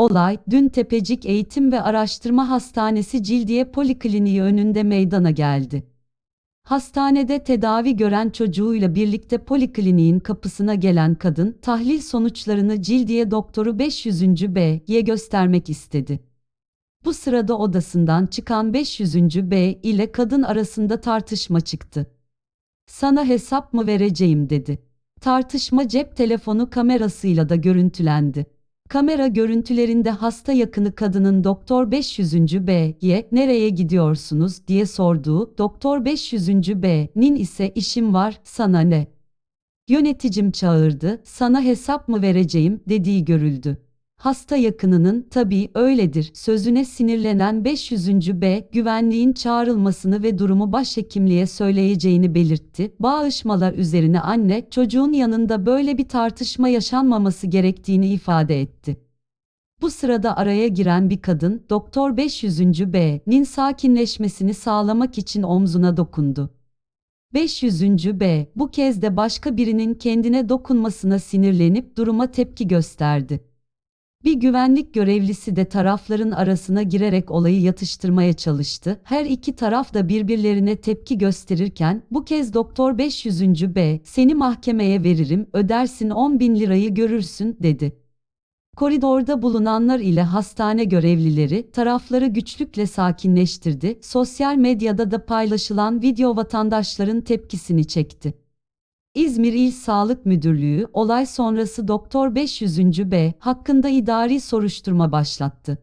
Olay, dün Tepecik Eğitim ve Araştırma Hastanesi Cildiye Polikliniği önünde meydana geldi. Hastanede tedavi gören çocuğuyla birlikte polikliniğin kapısına gelen kadın, tahlil sonuçlarını Cildiye Doktoru 500. B'ye göstermek istedi. Bu sırada odasından çıkan 500. B ile kadın arasında tartışma çıktı. Sana hesap mı vereceğim dedi. Tartışma cep telefonu kamerasıyla da görüntülendi. Kamera görüntülerinde hasta yakını kadının Doktor 500. B'ye nereye gidiyorsunuz diye sorduğu Doktor 500. B'nin ise işim var sana ne? Yöneticim çağırdı sana hesap mı vereceğim dediği görüldü. Hasta yakınının tabii öyledir sözüne sinirlenen 500. B güvenliğin çağrılmasını ve durumu başhekimliğe söyleyeceğini belirtti. Bağışmalar üzerine anne çocuğun yanında böyle bir tartışma yaşanmaması gerektiğini ifade etti. Bu sırada araya giren bir kadın Doktor 500. B'nin sakinleşmesini sağlamak için omzuna dokundu. 500. B bu kez de başka birinin kendine dokunmasına sinirlenip duruma tepki gösterdi. Bir güvenlik görevlisi de tarafların arasına girerek olayı yatıştırmaya çalıştı. Her iki taraf da birbirlerine tepki gösterirken bu kez Doktor 500. B seni mahkemeye veririm ödersin 10 bin lirayı görürsün dedi. Koridorda bulunanlar ile hastane görevlileri tarafları güçlükle sakinleştirdi. Sosyal medyada da paylaşılan video vatandaşların tepkisini çekti. İzmir İl Sağlık Müdürlüğü olay sonrası Doktor 500. B hakkında idari soruşturma başlattı.